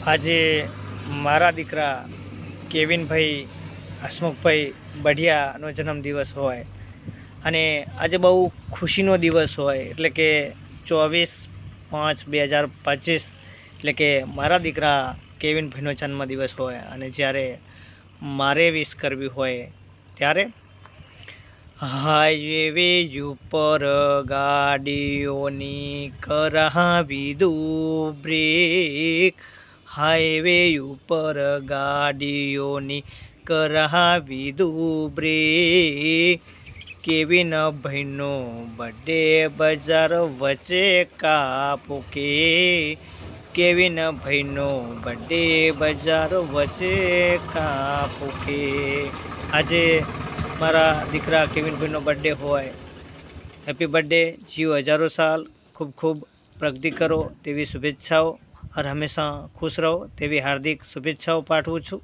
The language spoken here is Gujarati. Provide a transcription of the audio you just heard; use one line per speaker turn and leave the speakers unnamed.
આજે મારા દીકરા કેવિનભાઈ હસમુખભાઈ બઢિયાનો જન્મદિવસ હોય અને આજે બહુ ખુશીનો દિવસ હોય એટલે કે ચોવીસ પાંચ બે હજાર પચીસ એટલે કે મારા દીકરા કેવિનભાઈનો જન્મદિવસ હોય અને જ્યારે મારે વિશ કરવી હોય ત્યારે હાઈવે ઉપર ગાડીઓની કરાવી દઉં બ્રેક. હાઈવે ઉપર ગાડીઓની કરાવી કેવી કેવિન ભાઈનો બર્થડે બજાર વચ્ચે કાપો કે. કેવિન ભાઈનો બર્થડે બજાર વચ્ચે કાપો કે. આજે મારા દીકરા કેવિનભાઈનો બર્થડે હોય. હેપી બર્થડે, જીવ હજારો સાલ. ખૂબ ખૂબ પ્રગતિ કરો તેવી શુભેચ્છાઓ. અને હંમેશા ખુશ રહો તેવી હાર્દિક શુભેચ્છાઓ પાઠવું છું.